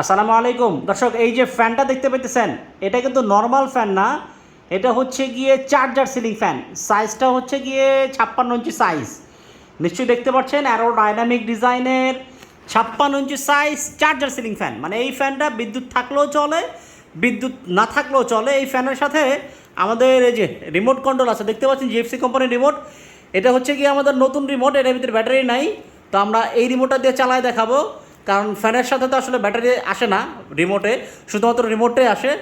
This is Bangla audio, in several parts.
আসসালামু আলাইকুম। দর্শক, এই যে ফ্যানটা দেখতে পেতেছেন এটা কিন্তু নর্মাল ফ্যান না। এটা হচ্ছে গিয়ে চার্জার সিলিং ফ্যান সাইজটা হচ্ছে গিয়ে ছাপ্পান্ন ইঞ্চি সাইজ নিশ্চয়ই দেখতে পাচ্ছেন অ্যারো ডাইনামিক ডিজাইনের ছাপ্পান্ন inch size charger ceiling fan মানে এই ফ্যানটা বিদ্যুৎ থাকলেও চলে, বিদ্যুৎ না থাকলেও চলে। এই ফ্যানের সাথে আমাদের এই যে রিমোট কন্ট্রোল আছে, দেখতে পাচ্ছেন জিএফসি কোম্পানির রিমোট এটা হচ্ছে গিয়ে আমাদের নতুন রিমোট এটার ভিতরে ব্যাটারি নাই। তো আমরা এই রিমোটটা দিয়ে চালায় দেখাবো। কারণ ফ্যানের সাথে তো আসলে ব্যাটারি আসে না রিমোটে শুধুমাত্র রিমোটে আসে।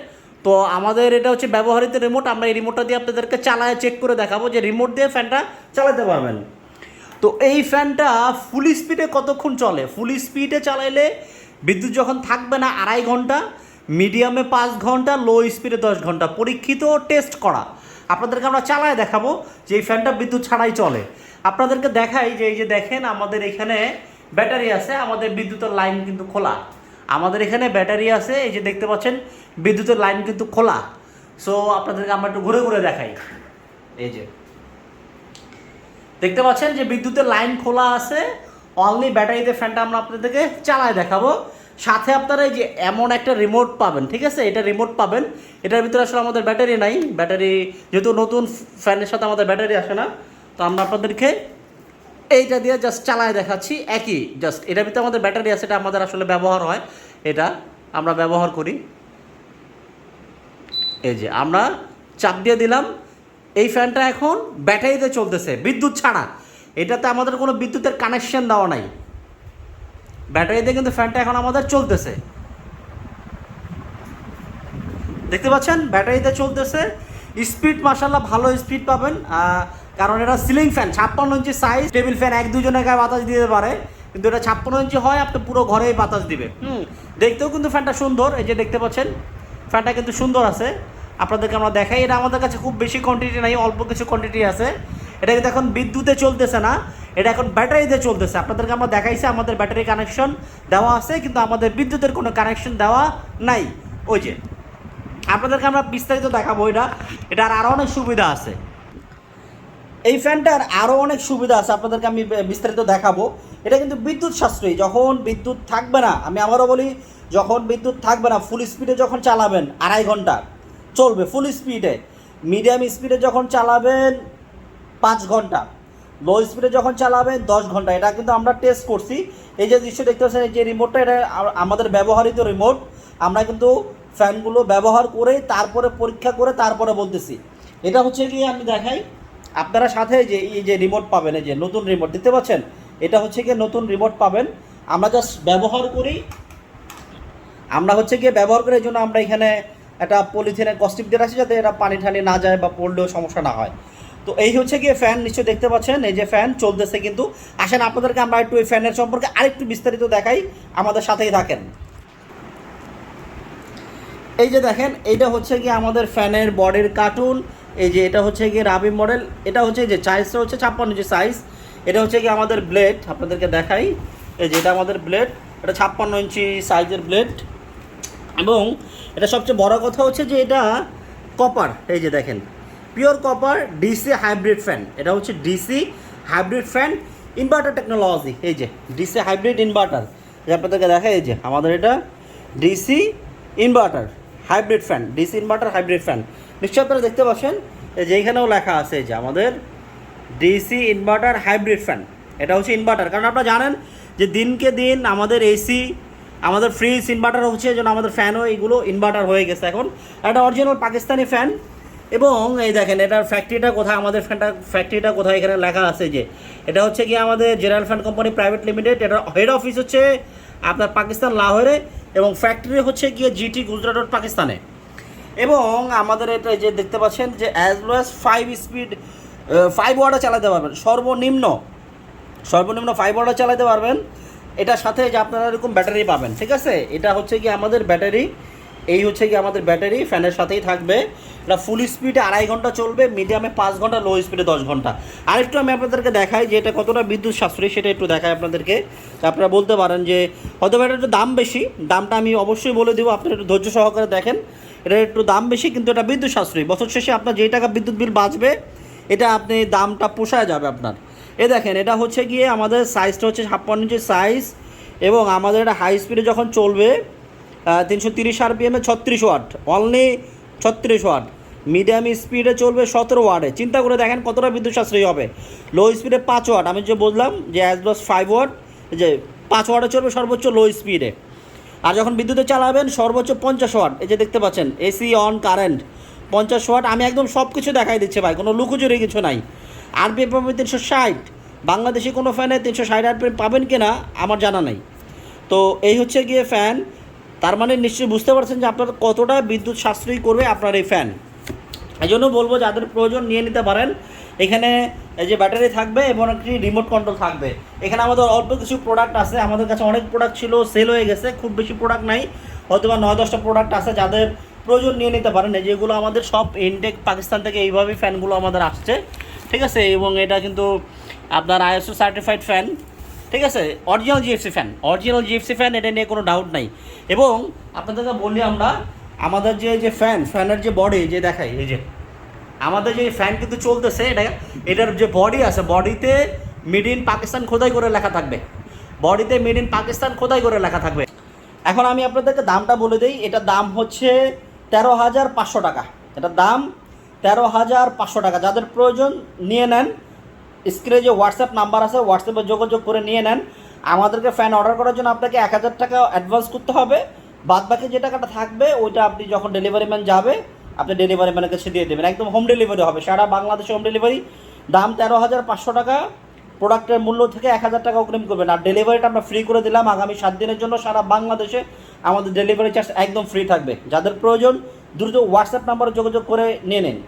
তো আমাদের এটা হচ্ছে ব্যবহৃত রিমোট আমরা এই রিমোটটা দিয়ে আপনাদেরকে চালায় চেক করে দেখাবো যে রিমোট দিয়ে ফ্যানটা চালাতে পারবেন। তো এই ফ্যানটা ফুল স্পিডে কতক্ষণ চলে? ফুল স্পিডে চালাইলে বিদ্যুৎ যখন থাকবে না আড়াই ঘণ্টা মিডিয়ামে পাঁচ ঘণ্টা লো স্পিডে দশ ঘণ্টা। পরীক্ষিত টেস্ট করা। আপনাদেরকে আমরা চালায় দেখাবো যে এই ফ্যানটা বিদ্যুৎ ছাড়াই চলে। আপনাদেরকে দেখাই যে এই যে দেখেন আমাদের এখানে ব্যাটারি আছে, আমাদের বিদ্যুতের লাইন কিন্তু খোলা। আমাদের এখানে ব্যাটারি আছে, এই যে দেখতে পাচ্ছেন, বিদ্যুতের লাইন কিন্তু খোলা। সো আপনাদেরকে আমরা একটু ঘুরে ঘুরে দেখাই। এই যে। দেখতে পাচ্ছেন যে বিদ্যুতের লাইন খোলা আছে অনলি ব্যাটারিতে ফ্যানটা আমরা আপনাদেরকে চালায় দেখাবো। সাথে আপনারা এই যে এমন একটা রিমোট পাবেন, ঠিক আছে? এটা রিমোট পাবেন। এটার ভিতরে আসলে আমাদের ব্যাটারি নাই। ব্যাটারি যেহেতু নতুন ফ্যানের সাথে আমাদের ব্যাটারি আসে না, তো আমরা আপনাদেরকে এইটা দিয়ে জাস্ট চালায় দেখাচ্ছি, একই জাস্ট এটার ভিতরে আমাদের ব্যাটারি আছে, এটা আমাদের আসলে ব্যবহার হয়, এটা আমরা ব্যবহার করি। এই যে, আমরা চাপ দিয়ে দিলাম, এই ফ্যানটা এখন ব্যাটারিতে চলতেছে, বিদ্যুৎ ছাড়া। এটাতে আমাদের কোনো বিদ্যুতের কানেকশন দেওয়া নাই। ব্যাটারিতে কিন্তু ফ্যানটা এখন আমাদের চলতেছে। দেখতে পাচ্ছেন? ব্যাটারিতে চলতেছে। স্পিড মাসাল্লাহ ভালো স্পিড পাবেন। কারণ এটা সিলিং ফ্যান ছাপ্পান্ন ইঞ্চি সাইজ টেবিল ফ্যান এক দুজনের গায়ে বাতাস দিতে পারে। কিন্তু এটা ছাপ্পান্ন ইঞ্চি হয়, আপনি পুরো ঘরেই বাতাস দিবে হুম, দেখতেও কিন্তু ফ্যানটা সুন্দর, এই যে দেখতে পাচ্ছেন ফ্যানটা কিন্তু সুন্দর আছে। আপনাদেরকে আমরা দেখাই, এটা আমাদের কাছে খুব বেশি কোয়ান্টিটি নাই, অল্প কিছু কোয়ান্টিটি আছে। এটা কিন্তু এখন বিদ্যুতে চলতেছে না, এটা এখন ব্যাটারিতে চলতেছে। আপনাদেরকে আমরা দেখাইছি, আমাদের ব্যাটারি কানেকশন দেওয়া আছে, কিন্তু আমাদের বিদ্যুতের কোনো কানেকশন দেওয়া নাই। ওই যে, আপনাদেরকে আমরা বিস্তারিত দেখাবো এটা। এটার আরও অনেক সুবিধা আছে। এই ফ্যানটার আরও অনেক সুবিধা আছে, আপনাদেরকে আমি বিস্তারিত দেখাবো। এটা কিন্তু বিদ্যুৎ সাশ্রয়ী, যখন বিদ্যুৎ থাকবে না, আমি আবারও বলি, যখন বিদ্যুৎ থাকবে না ফুল স্পিডে যখন চালাবেন, আড়াই ঘণ্টা চলবে ফুল স্পিডে মিডিয়াম স্পিডে যখন চালাবেন, পাঁচ ঘণ্টা। লো স্পিডে যখন চালাবেন, দশ ঘণ্টা। এটা কিন্তু আমরা টেস্ট করছি। এই যে দৃশ্য দেখতে পাচ্ছেন, এই যে রিমোটটা এটা আমাদের ব্যবহৃত রিমোট আমরা কিন্তু ফ্যানগুলো ব্যবহার করে, তারপরে পরীক্ষা করে, তারপরে বলতেছি। এটা হচ্ছে কি আমি দেখাই। আপনারা সাথে যে এই যে রিমোট পাবেন, এই যে নতুন রিমোট দেখতে পাচ্ছেন? এটা হচ্ছে গিয়ে নতুন রিমোট পাবেন। আমরা জাস্ট ব্যবহার করি। আমরা হচ্ছে গিয়ে ব্যবহার করে, এই জন্য আমরা এখানে একটা পলিথিনের কস্টিপ দিয়ে রাখছি যাতে এটা পানি ঠানি না যায় বা পড়লেও সমস্যা না হয়। তো এই হচ্ছে গিয়ে ফ্যান নিশ্চয়ই দেখতে পাচ্ছেন? এই যে ফ্যান চলতেছে কিন্তু। আসেন, আপনাদেরকে আমরা একটু এই ফ্যানের সম্পর্কে আরেকটু বিস্তারিত দেখাই। আমাদের সাথেই থাকেন। এই যে দেখেন, এইটা হচ্ছে গিয়ে আমাদের ফ্যানের বডির কার্টুন এই যে এটা হচ্ছে গিয়ে রাবি মডেল, এটা হচ্ছে যে সাইজটা হচ্ছে ছাপ্পান্ন ইঞ্চি সাইজ এটা হচ্ছে গিয়ে আমাদের ব্লেড আপনাদেরকে দেখাই। এই যে এটা আমাদের ব্লেড এটা ছাপ্পান্ন ইঞ্চি সাইজের ব্লেড এবং এটা সবচেয়ে বড় কথা হচ্ছে যে এটা কপার এই যে দেখেন pure copper DC hybrid fan এটা হচ্ছে DC hybrid fan inverter technology এই যে ডিসি হাইব্রিড ইনভার্টার যে আপনাদেরকে দেখা এই যে আমাদের এটা DC inverter hybrid fan DC inverter hybrid fan নিশ্চয়ই আপনারা দেখতে পাচ্ছেন, এই যে এইখানেও লেখা আছে যে আমাদের ডিসি ইনভার্টার হাইব্রিড ফ্যান। এটা হচ্ছে ইনভার্টার। কারণ আপনারা জানেন যে দিনকে দিন আমাদের এসি, আমাদের ফ্রিজ ইনভার্টার হচ্ছে যেন আমাদের ফ্যানও এইগুলো ইনভার্টার হয়ে গেছে এখন। একটা অরিজিনাল পাকিস্তানি ফ্যান এবং এই দেখেন, এটার ফ্যাক্টরিটা কোথায়, আমাদের ফ্যানটা, ফ্যাক্টরিটা কোথায় এখানে লেখা আছে যে এটা হচ্ছে কি আমাদের general fan company private limited. এটার হেড অফিস হচ্ছে আপনার পাকিস্তান লাহোরে এবং ফ্যাক্টরি হচ্ছে গিয়ে জিটি গুজরাট পাকিস্তানে। এবং আমাদের এটা যে দেখতে পাচ্ছেন যে as low as five speed five ওয়ার্ডে চালাতে পারবেন। সর্বনিম্ন সর্বনিম্ন ফাইভ ওয়ার্ডে চালাতে পারবেন। এটার সাথে যে আপনারা এরকম ব্যাটারি পাবেন, ঠিক আছে? এটা হচ্ছে কি আমাদের ব্যাটারি এই হচ্ছে কি আমাদের ব্যাটারি ফ্যানের সাথেই থাকবে। এটা ফুল স্পিডে আড়াই ঘণ্টা চলবে মিডিয়ামে পাঁচ ঘণ্টা লো স্পিডে দশ ঘণ্টা। আরেকটু আমি আপনাদেরকে দেখাই যে এটা কতটা বিদ্যুৎ সাশ্রয়ী, সেটা একটু দেখাই আপনাদেরকে। আপনারা বলতে পারেন যে হয়তো এটা একটু দাম বেশি, দামটা আমি অবশ্যই বলে দেবো, আপনারা একটু ধৈর্য সহকারে দেখেন। এটা একটু দাম বেশি, কিন্তু এটা বিদ্যুৎ সাশ্রয়ী বছর শেষে আপনার যেই টাকা বিদ্যুৎ বিল বাঁচবে, এটা আপনি দামটা পোষায় যাবে আপনার। এ দেখেন, এটা হচ্ছে গিয়ে আমাদের সাইজটা হচ্ছে ছাপ্পান্ন ইঞ্চি সাইজ এবং আমাদের এটা হাই স্পিডে যখন চলবে তিনশো তিরিশ আরপিএমে ছত্রিশ ওয়াট অনলি ছত্রিশ ওয়াট মিডিয়াম স্পিডে চলবে সতেরো ওয়াটে চিন্তা করে দেখেন কতটা বিদ্যুৎ সাশ্রয়ী হবে লো স্পিডে পাঁচ ওয়াট আমি যে বললাম যে অ্যাজ লস ফাইভ ওয়াট যে পাঁচ ওয়াটে চলবে সর্বোচ্চ লো স্পিডে আর যখন বিদ্যুতে চালাবেন সর্বোচ্চ পঞ্চাশ ওয়াট। এই যে দেখতে পাচ্ছেন এসি অন কারেন্ট পঞ্চাশ ওয়াট, আমি একদম সব কিছু দেখাই দিচ্ছি ভাই, কোনো লুকোচুরি কিছু নাই। আরপিএম পাবেন তিনশো ষাট, বাংলাদেশি কোনো ফ্যানে তিনশো ষাট আরপিএম পাবেন কি না আমার জানা নাই। তো এই হচ্ছে গিয়ে ফ্যান, তার মানে নিশ্চয়ই বুঝতে পারছেন যে আপনার কতটা বিদ্যুৎ সাশ্রয়ী করবে আপনার এই ফ্যান। এই জন্য বলব, যাদের প্রয়োজন নিয়ে নিতে পারেন এখানে এই যে ব্যাটারি থাকবে এবং একটি রিমোট কন্ট্রোল থাকবে। এখানে আমাদের অল্প কিছু প্রোডাক্ট আছে। আমাদের কাছে অনেক প্রোডাক্ট ছিল সেল হয়ে গেছে। খুব বেশি প্রোডাক্ট নাই। হয়তো বা নয় দশটা প্রোডাক্ট আছে যাদের প্রয়োজন নিয়ে নিতে পারেন। যেগুলো আমাদের সব ইনটেক পাকিস্তান থেকে এইভাবেই ফ্যানগুলো আমাদের আসছে। ঠিক আছে? এবং এটা কিন্তু আপনার আইএসও সার্টিফাইড ফ্যান ঠিক আছে? Original GFC fan original GFC fan এটা নিয়ে কোনো ডাউট নাই। এবং আপনাদেরকে বলি আমরা, আমাদের যে যে ফ্যান ফ্যানের যে বডি যে দেখাই, এই যে। আমাদের যে ফ্যান কিন্তু চলতেছে, এটা, এটার যে বডি আছে বডিতে মেড ইন পাকিস্তান খোদাই করে লেখা থাকবে। বডিতে মেড ইন পাকিস্তান খোদাই করে লেখা থাকবে। এখন আমি আপনাদেরকে দামটা বলে দিই এটার দাম হচ্ছে তেরো হাজার পাঁচশো টাকা। এটার দাম তেরো হাজার পাঁচশো টাকা। যাদের প্রয়োজন, নিয়ে নেন। স্ক্রিনে যে হোয়াটসঅ্যাপ নাম্বার আছে হোয়াটসঅ্যাপে যোগাযোগ করে নিয়ে নেন। আমাদেরকে ফ্যান অর্ডার করার জন্য আপনাকে এক হাজার টাকা অ্যাডভান্স করতে হবে। বাদ বাকি যে টাকাটা থাকবে, ওইটা আপনি যখন ডেলিভারি ম্যান যাবে আপনি ডেলিভারি ম্যানের কাছে দিয়ে দেবেন। একদম হোম ডেলিভারি হবে। সারা বাংলাদেশে হোম ডেলিভারি দাম তেরো হাজার পাঁচশো টাকা। প্রোডাক্টের মূল্য থেকে এক হাজার টাকা অগ্রিম করবেন। আর ডেলিভারিটা আমরা ফ্রি করে দিলাম আগামী সাত দিনের জন্য। সারা বাংলাদেশে আমাদের ডেলিভারি চার্জ একদম ফ্রি থাকবে। যাদের প্রয়োজন, দ্রুত হোয়াটসঅ্যাপ নাম্বারে যোগাযোগ করে নিয়ে নিন।